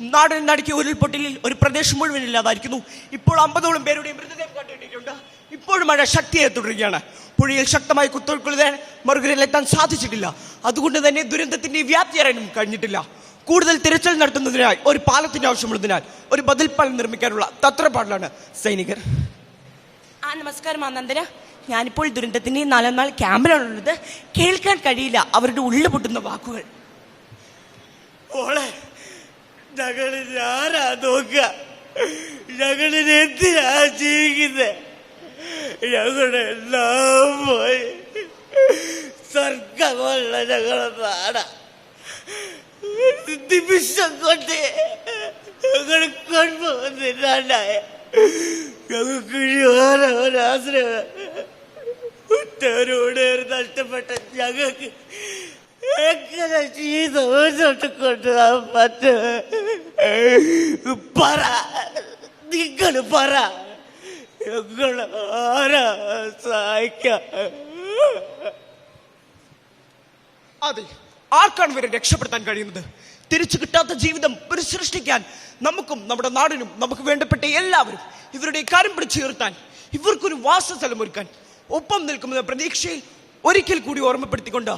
നാടിന് നടുക്കിയ ഉരുൾപൊട്ടലിൽ ഒരു പ്രദേശം മുഴുവൻ ഇല്ലാതായിരിക്കുന്നു. ഇപ്പോൾ അമ്പതോളം പേരുടെ മൃതദേഹം കണ്ടെത്തിയിട്ടുണ്ട് ഇപ്പോഴും മഴ ശക്തിയായി തുടരുകയാണ്. പുഴയിൽ ശക്തമായി കുത്തൊഴുക്കുള്ളതാൻ മറുകരയിലെത്താൻ സാധിച്ചിട്ടില്ല. അതുകൊണ്ട് തന്നെ ദുരന്തത്തിന്റെ വ്യാപ്തി അറിയാനും കഴിഞ്ഞിട്ടില്ല. കൂടുതൽ തിരച്ചിൽ നടത്തുന്നതിനായി ഒരു പാലത്തിന്റെ ആവശ്യമുള്ളതിനാൽ ഒരു ബദൽ പാലം നിർമ്മിക്കാനുള്ള തത്രപ്പാടിലാണ് സൈനികർ. ആ നമസ്കാരം ആനന്ദന ഞാനിപ്പോൾ ദുരന്തത്തിന്റെ നാലാം നാൾ ക്യാമ്പിലാണുള്ളത്. കേൾക്കാൻ കഴിയില്ല. അവരുടെ ഉള്ളു പൊട്ടുന്ന വാക്കുകൾ. മോളെ ഞങ്ങൾ ഞാനാ നോക്ക ഞങ്ങളിന് എന്തിനാ ജീവിക്കുന്നത് ഞങ്ങളുടെ എല്ലാം പോയി. സ്വർഗമുള്ള ഞങ്ങളെ നാട. നിമിഷം കൊണ്ട് ഞങ്ങൾ കൊണ്ടുപോകുന്നില്ലാണ്ടായ ഞങ്ങൾക്ക് ഓരോ ഒരാശ്രയം. ഉറ്റവരോട് നഷ്ടപ്പെട്ട ഞങ്ങൾക്ക് എങ്ങനെ ജീവിതം കൊണ്ടുപോകാൻ പറ്റും? പറ. നിങ്ങൾ പറ. ഞങ്ങൾ ആരാ? സഹായിക്ക അതെ ആർക്കാണ് ഇവരെ രക്ഷപ്പെടുത്താൻ കഴിയുന്നത്? തിരിച്ചു കിട്ടാത്ത ജീവിതം പുനഃസൃഷ്ടിക്കാൻ നമുക്കും നമ്മുടെ നാടിനും നമുക്ക് വേണ്ടപ്പെട്ട എല്ലാവരും ഇവരുടെ കാര്യം പിടിച്ചു ഉയർത്താൻ ഇവർക്കൊരു വാസസ്ഥലം ഒരുക്കാൻ ഒപ്പം നിൽക്കുന്ന പ്രതീക്ഷയിൽ ഒരിക്കൽ കൂടി ഓർമ്മപ്പെടുത്തിക്കൊണ്ട്